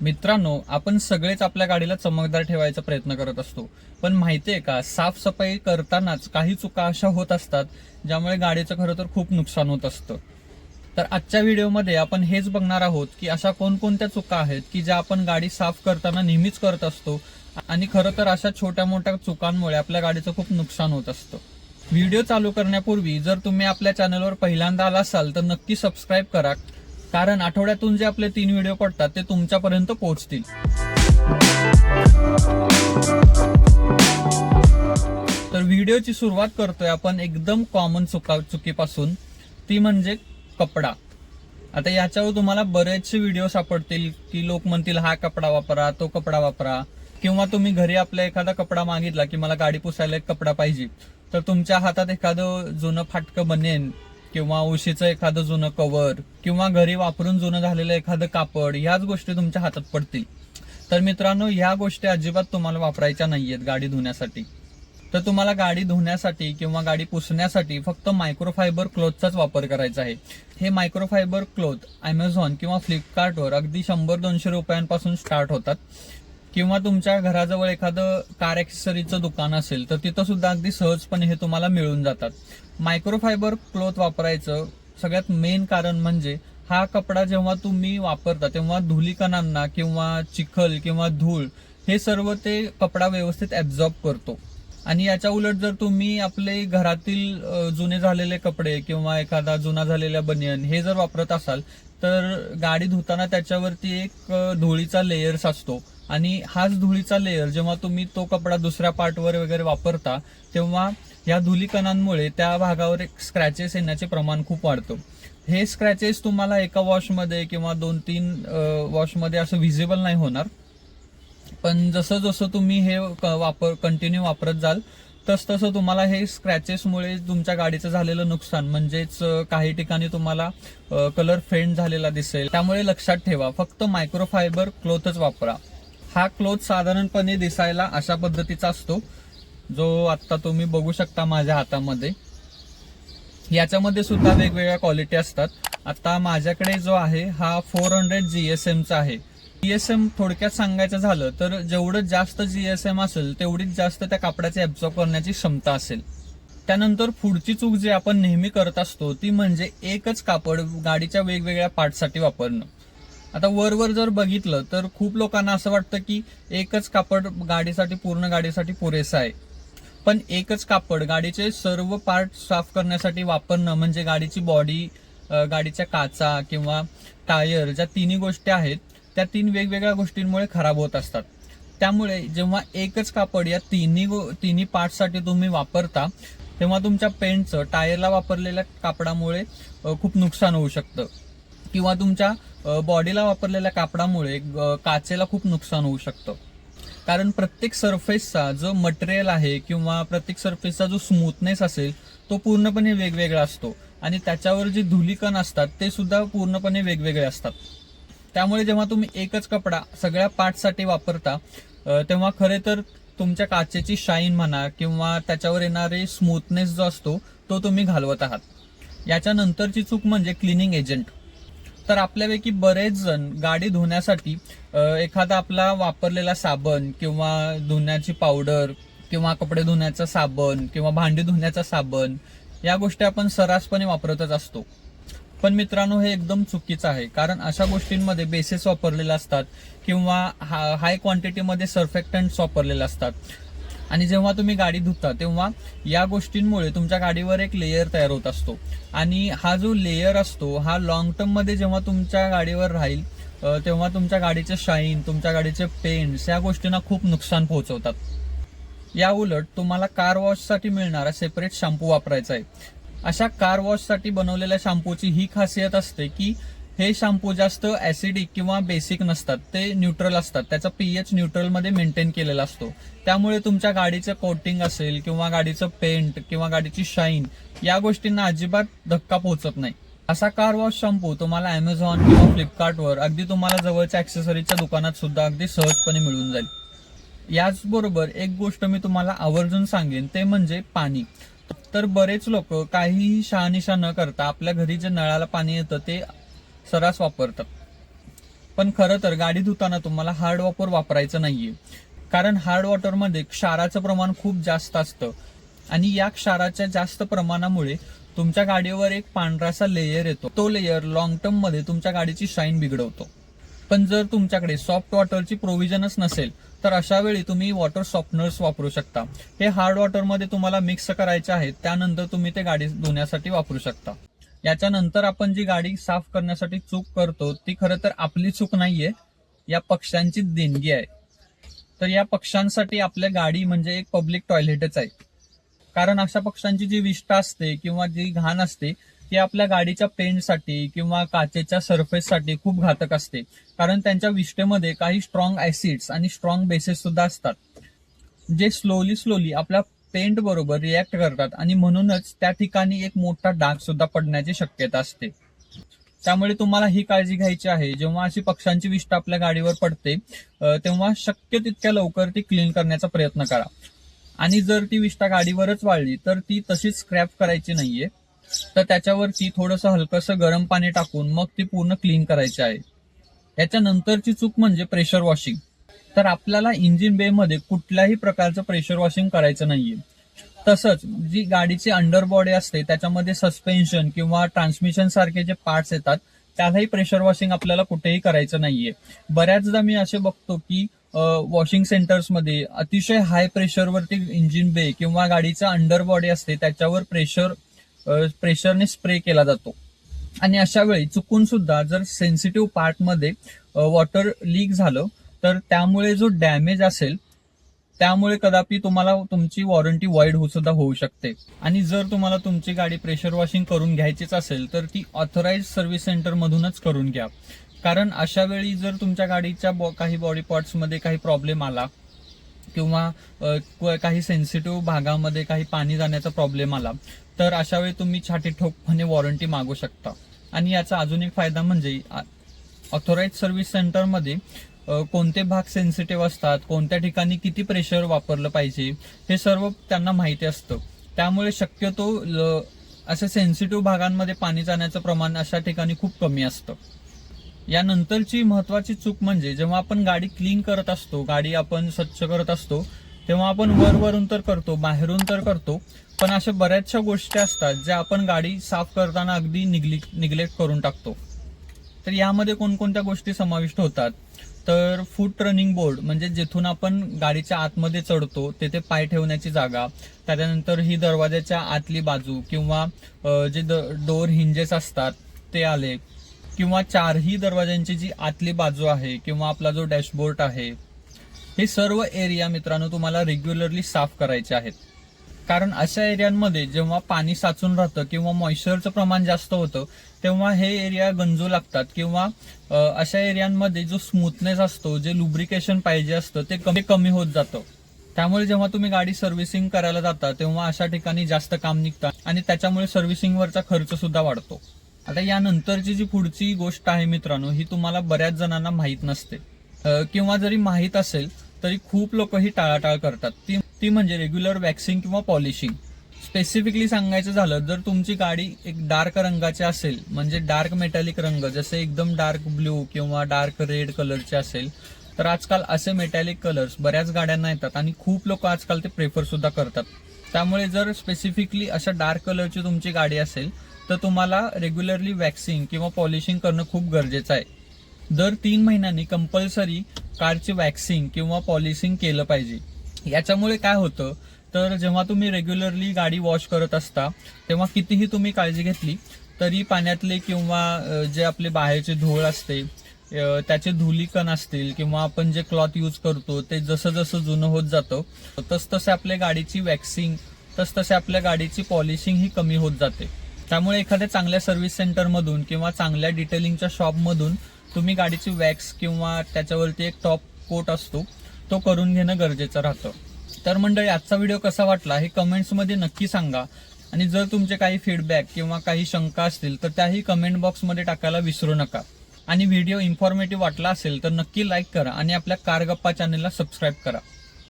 मित्रांनो आपण सगळेच आपल्या गाडीला चमकदार ठेवायचा प्रयत्न करत असतो. पण माहिती आहे का साफसफाई करतानाच काही चुका अशा होत असतात ज्यामुळे गाडीचं खरं तर खूप नुकसान होत असतं. तर आजच्या व्हिडिओमध्ये आपण हेच बघणार आहोत की अशा कोणकोणत्या चुका आहेत की ज्या आपण गाडी साफ करताना नेहमीच करत असतो आणि खरं तर अशा छोट्या मोठ्या चुकांमुळे आपल्या गाडीचं खूप नुकसान होत असतं. व्हिडिओ चालू करण्यापूर्वी जर तुम्ही आपल्या चॅनलवर पहिल्यांदा आला असाल तर नक्की सबस्क्राईब करा. कारण आठवड्यातून जे आपले तीन व्हिडिओ पडतात ते तुमच्यापर्यंत पोहोचतील. तर व्हिडिओची सुरुवात करतोय आपण एकदम कॉमन चुका चुकीपासून. ती म्हणजे कपडा. आता याच्यावर तुम्हाला बरेचसे व्हिडिओ सापडतील की लोक म्हणतील हा कपडा वापरा तो कपडा वापरा. किंवा तुम्ही घरी आपला एखादा कपडा मागितला की मला गाडी पुसायला एक कपडा पाहिजे. तर तुमच्या हातात एखादं जुनं फाटकं बनेन किंवा उशीचं एखादं जुनं कवर किंवा घरी वापरून जुनं झालेलं एखादं कापड ह्याच गोष्टी तुमच्या हातात पडतील. तर मित्रांनो ह्या गोष्टी अजिबात तुम्हाला वापरायच्या नाहीयेत गाडी धुण्यासाठी. तर तुम्हाला गाडी धुण्यासाठी किंवा गाडी पुसण्यासाठी फक्त मायक्रोफायबर क्लोथचाच वापर करायचा आहे. हे मायक्रोफायबर क्लोथ अमेझॉन किंवा फ्लिपकार्टवर अगदी शंभर दोनशे रुपयांपासून स्टार्ट होतात. किंवा तुमच्या घराजवळ एखादं कार ॲक्सेसरीचं दुकान असेल तर तिथं सुद्धा अगदी सहजपणे हे तुम्हाला मिळून जातात. मायक्रोफायबर क्लोथ वापरायचं सगळ्यात मेन कारण म्हणजे हा कपडा जेव्हा तुम्ही वापरता तेव्हा धुलीकणांना किंवा चिखल किंवा धूळ हे सर्व ते कपडा व्यवस्थित ऍब्झॉर्ब करतो. आणि याच्या उलट जर तुम्ही आपले घरातील जुने झालेले कपडे किंवा एखादा जुना झालेला बनियन हे जर वापरत असाल तर गाडी धुताना त्याच्यावरती एक धुळीचा लेयर्स असतो. आणि हाच धुळीचा लेयर जेव्हा तुम्ही तो कपडा दुसऱ्या पार्टवर वगैरे वापरता तेव्हा या धुलीकणांमुळे त्या भागावर एक स्क्रॅचेस येण्याचे प्रमाण खूप वाढतं. हे स्क्रॅचेस तुम्हाला एका वॉशमध्ये किंवा दोन तीन वॉशमध्ये असं व्हिजिबल नाही होणार. पण जसं जसं तुम्ही हे क- वापर कंटिन्यू वापरत जाल तस तसं तुम्हाला हे स्क्रॅचेसमुळे तुमच्या गाडीचं झालेलं नुकसान म्हणजेच काही ठिकाणी तुम्हाला कलर फेंड झालेला दिसेल. त्यामुळे लक्षात ठेवा फक्त मायक्रोफायबर क्लोथच वापरा. हा क्लोथ साधारणपणे दिसायला अशा पद्धतीचा असतो जो आता तुम्ही बघू शकता माझ्या हातामध्ये. याच्यामध्ये सुद्धा वेगवेगळ्या क्वालिटी असतात. आता माझ्याकडे जो आहे हा फोर हंड्रेड जी एस एमचा आहे. जी एस एम थोडक्यात सांगायचं झालं तर जेवढं जास्त जी एस एम असेल तेवढीच जास्त त्या कापडाची ऍब्झॉर्ब करण्याची क्षमता असेल. त्यानंतर पुढची चूक जी आपण नेहमी करत असतो ती म्हणजे एकच कापड गाडीच्या वेगवेगळ्या पार्टसाठी वापरणं. आता वरवर जर बघितलं तर खूप लोकांना असं वाटतं की एकच कापड गाडीसाठी पूर्ण गाडीसाठी पुरेसं आहे. पण एकच कापड गाडीचे सर्व पार्ट साफ करण्यासाठी वापरणं म्हणजे गाडीची बॉडी गाडीच्या काचा किंवा टायर ज्या तिन्ही गोष्टी आहेत त्या तीन वेगवेगळ्या गोष्टींमुळे खराब होत असतात. त्यामुळे जेव्हा एकच कापड या तिन्ही गो- तिन्ही पार्टसाठी तुम्ही वापरता तेव्हा तुमच्या पेंटचं टायरला वापरलेल्या कापडामुळे खूप नुकसान होऊ शकतं. किंवा तुमच्या बॉडीला वापरलेल्या कापडामुळे काचेला खूप नुकसान होऊ शकतं. कारण प्रत्येक सरफेसचा जो मटेरियल आहे किंवा प्रत्येक सरफेसचा जो स्मूथनेस असेल तो पूर्णपणे वेगवेगळा असतो. आणि त्याच्यावर जे धुलीकण असतात ते सुद्धा पूर्णपणे वेगवेगळे असतात. त्यामुळे जेव्हा तुम्ही एकच कपडा सगळ्या पार्टसाठी वापरता तेव्हा खरे तर तुमच्या काचेची शाईन म्हणा किंवा त्याच्यावर येणारे स्मूथनेस जो असतो तो तुम्ही घालवत आहात. याच्यानंतरची चूक म्हणजे क्लिनिंग एजंट तर आपल्यापैकी बरेच जण गाडी धुण्यासाठी एखादा आपला वापरलेला साबण किंवा धुण्याची पावडर किंवा कपडे धुण्याचा साबण किंवा भांडी धुण्याचा साबण या गोष्टी आपण सर्रासपणे वापरतच असतो. पण मित्रांनो हे एकदम चुकीचं आहे. कारण अशा गोष्टींमध्ये बेसेस वापरलेले असतात किंवा हा हाय क्वांटिटीमध्ये सर्फेक्टंट्स वापरलेले असतात. आणि जेव्हा तुम्ही गाडी धुता तेव्हा या गोष्टींमुळे तुमच्या गाडीवर एक लेयर तयार होत असतो. आणि हा जो लेयर असतो हा लॉंग टर्ममध्ये जेव्हा तुमच्या गाडीवर राहील तेव्हा तुमच्या गाडीचे शाईन तुमच्या गाडीचे पेंट्स या गोष्टींना खूप नुकसान पोहोचवतात. या उलट तुम्हाला कार वॉशसाठी मिळणारा सेपरेट शॅम्पू वापरायचा आहे. अशा कार वॉशसाठी बनवलेल्या शॅम्पूची ही खासियत असते की हे शॅम्पू जास्त ऍसिडिक किंवा बेसिक नसतात ते न्यूट्रल असतात. त्याचा पीएच न्यूट्रलमध्ये मेंटेन केलेला असतो. त्यामुळे तुमच्या गाडीचं कोटिंग असेल किंवा गाडीचं पेंट किंवा गाडीची शाईन या गोष्टींना अजिबात धक्का पोहोचत नाही. असा कार वॉश शॅम्पू तुम्हाला अमेझॉन किंवा फ्लिपकार्टवर अगदी तुम्हाला जवळच्या ऍक्सेसरीच्या दुकानात सुद्धा अगदी सहजपणे मिळून जाईल. याचबरोबर एक गोष्ट मी तुम्हाला आवर्जून सांगेन ते म्हणजे पाणी. तर बरेच लोक काहीही शहानिशा न करता आपल्या घरी जे नळाला पाणी येतं ते सर्रास वापरतात. पण खरं तर गाडी धुताना तुम्हाला हार्ड वॉपर वापरायचं नाहीये. कारण हार्ड वॉटरमध्ये क्षाराचं प्रमाण खूप जास्त असतं. आणि या क्षाराच्या जास्त प्रमाणामुळे तुमच्या गाडीवर एक पांढरासा लेयर येतो. तो लेयर लॉंग टर्ममध्ये तुमच्या गाडीची शाईन बिघडवतो. पण जर तुमच्याकडे सॉफ्ट वॉटरची प्रोव्हिजनच नसेल तर अशा वेळी तुम्ही वॉटर सॉफ्टनर्स वापरू शकता. हे हार्ड वॉटरमध्ये तुम्हाला मिक्स करायचे आहेत त्यानंतर तुम्ही ते गाडी धुण्यासाठी वापरू शकता. याच्यानंतर आपण जी गाडी साफ करण्यासाठी चूक करतो ती खरं तर आपली चूक नाहीये. या पक्ष्यांची देणगी आहे. तर या पक्ष्यांसाठी आपल्या गाडी म्हणजे एक पब्लिक टॉयलेटच आहे. कारण अशा पक्ष्यांची जी विष्ठा असते किंवा जी घाण असते ती आपल्या गाडीच्या पेंटसाठी किंवा काचेच्या सरफेससाठी खूप घातक असते. कारण त्यांच्या विष्ठेमध्ये काही स्ट्रॉंग ऍसिड्स आणि स्ट्रॉंग बेसेस सुद्धा असतात. जे स्लोली स्लोली आपल्या पेंट बरोबर रिॲक्ट करतात आणि म्हणूनच त्या ठिकाणी एक मोठा डाग सुद्धा पडण्याची शक्यता असते. त्यामुळे तुम्हाला ही काळजी घ्यायची आहे. जेव्हा अशी पक्ष्यांची विष्ठा आपल्या गाडीवर पडते तेव्हा शक्य तितक्या लवकर ती क्लीन करण्याचा प्रयत्न करा. आणि जर ती विष्ठा गाडीवरच वाळली तर ती तशीच स्क्रॅप करायची नाहीये. तर त्याच्यावरती थोडंसं हलकंसं गरम पाणी टाकून मग ती पूर्ण क्लीन करायची आहे. याच्यानंतरची चूक म्हणजे प्रेशर वॉशिंग तर आपल्याला इंजिन बे मध्ये कुठल्याही प्रकारचं प्रेशर वॉशिंग करायचं नाहीये. तसंच जी गाडीची अंडर बॉडी असते त्याच्यामध्ये सस्पेन्शन किंवा ट्रान्समिशन सारखे जे पार्ट्स येतात त्यालाही प्रेशर वॉशिंग आपल्याला कुठेही करायचं नाहीये. बऱ्याचदा मी असे बघतो की वॉशिंग सेंटर्समध्ये अतिशय हाय प्रेशरवरती इंजिन बे किंवा गाडीचा अंडर बॉडी असते त्याच्यावर प्रेशर प्रेशरने स्प्रे केला जातो. आणि अशा वेळी चुकून सुद्धा जर सेन्सिटिव्ह पार्टमध्ये वॉटर लीक झालं तर त्यामुळे जो डॅमेज असेल त्यामुळे कदापि तुम्हाला तुमची वॉरंटी वाईड हो सुद्धा होऊ शकते. आणि जर तुम्हाला तुमची गाडी प्रेशर वॉशिंग करून घ्यायचीच असेल तर ती ऑथराइज सर्व्हिस सेंटर मधूनच करून घ्या. कारण अशा वेळी जर तुमच्या गाडीच्या बॉ- काही बॉडी पार्ट्समध्ये काही प्रॉब्लेम आला किंवा काही सेन्सिटिव्ह भागामध्ये काही पाणी जाण्याचा प्रॉब्लेम आला तर अशा वेळी तुम्ही छाटी ठोकपणे वॉरंटी मागू शकता. आणि याचा अजून एक फायदा म्हणजे ऑथोराइज सर्व्हिस सेंटरमध्ये कोणते भाग सेन्सिटिव्ह असतात कोणत्या ठिकाणी किती प्रेशर वापरलं पाहिजे हे सर्व त्यांना माहिती असतं. त्यामुळे शक्यतो ल- अशा सेन्सिटिव्ह भागांमध्ये पाणी जाण्याचं प्रमाण अशा ठिकाणी खूप कमी असतं. यानंतरची महत्वाची चूक म्हणजे जेव्हा आपण गाडी क्लीन करत असतो गाडी आपण स्वच्छ करत असतो तेव्हा आपण वरवरून तर करतो बाहेरून तर करतो पण अशा बऱ्याचशा गोष्टी असतात ज्या आपण गाडी साफ करताना अगदी निग्लेक्ट करून टाकतो. तर यामध्ये कोणकोणत्या गोष्टी समाविष्ट होतात? तर फूट रनिंग बोर्ड म्हणजे जिथून आपण गाडीच्या आतमध्ये चढतो तेथे पाय ठेवण्याची जागा त्याच्यानंतर ही दरवाजाच्या आतली बाजू किंवा जे डोर हिंजेस असतात ते आले. किंवा चारही दरवाज्यांची जी आतली बाजू आहे किंवा आपला जो डॅशबोर्ड आहे हे सर्व एरिया मित्रांनो तुम्हाला रेग्युलरली साफ करायचे आहेत. कारण अशा एरियांमध्ये जेव्हा पाणी साचून राहतं किंवा मॉइश्चरचं प्रमाण जास्त होतं तेव्हा हे एरिया गंजू लागतात किंवा अशा एरियांमध्ये जो स्मूथनेस असतो जे लुब्रिकेशन पाहिजे असतं ते कमी कमी होत जातं. त्यामुळे जेव्हा तुम्ही गाडी सर्व्हिसिंग करायला जाता तेव्हा अशा ठिकाणी जास्त काम निघतात आणि त्याच्यामुळे सर्व्हिसिंगवरचा खर्च सुद्धा वाढतो. आता यानंतरची जी पुढची गोष्ट आहे मित्रांनो ही तुम्हाला बऱ्याच जणांना माहीत नसते. किंवा जरी माहीत असेल तरी खूप लोक ही टाळाटाळ करतात. ती ती म्हणजे रेग्युलर वॅक्सिंग किंवा पॉलिशिंग स्पेसिफिकली सांगायचं झालं जर तुमची गाडी एक डार्क रंगाची असेल म्हणजे डार्क मेटॅलिक रंग जसे एकदम डार्क ब्ल्यू किंवा डार्क रेड कलरचे असेल तर आजकाल असे मेटॅलिक कलर्स बऱ्याच गाड्यांना येतात आणि खूप लोक आजकाल ते प्रेफर सुद्धा करतात. त्यामुळे जर स्पेसिफिकली अशा डार्क कलरची तुमची गाडी असेल तर तुम्हाला रेग्युलरली वॅक्सिंग किंवा पॉलिशिंग करणं खूप गरजेचं आहे. दर तीन महिन्यांनी कंपल्सरी कारची वॅक्सिंग किंवा पॉलिशिंग केलं पाहिजे. याच्यामुळे काय होतं तर जेव्हा तुम्ही रेग्युलरली गाडी वॉश करत असता तेव्हा कितीही तुम्ही काळजी घेतली तरी पाण्यातले किंवा जे आपले बाहेरचे धूळ असते त्याचे धुलीकण असतील किंवा आपण जे क्लॉथ यूज करतो ते जसं जसं जुनं होत जातं तसतसे आपल्या गाडीची वॅक्सिंग तसतसे आपल्या गाडीची पॉलिशिंग ही कमी होत जाते. त्यामुळे एखाद्या चांगल्या सर्व्हिस सेंटरमधून किंवा चांगल्या डिटेलिंगच्या शॉपमधून तुम्ही गाडीची वॅक्स किंवा त्याच्यावरती एक टॉप कोट असतो तो करून घेणं गरजेचं राहतं. तर मंडळी आजचा व्हिडिओ कसा वाटला हे कमेंट्समध्ये नक्की सांगा. आणि जर तुमचे काही फीडबॅक किंवा काही शंका असतील तर त्याही कमेंट बॉक्समध्ये टाकायला विसरू नका. आणि व्हिडिओ इन्फॉर्मेटिव्ह वाटला असेल तर नक्की लाईक करा आणि आपल्या कारगप्पा चॅनलला सबस्क्राईब करा.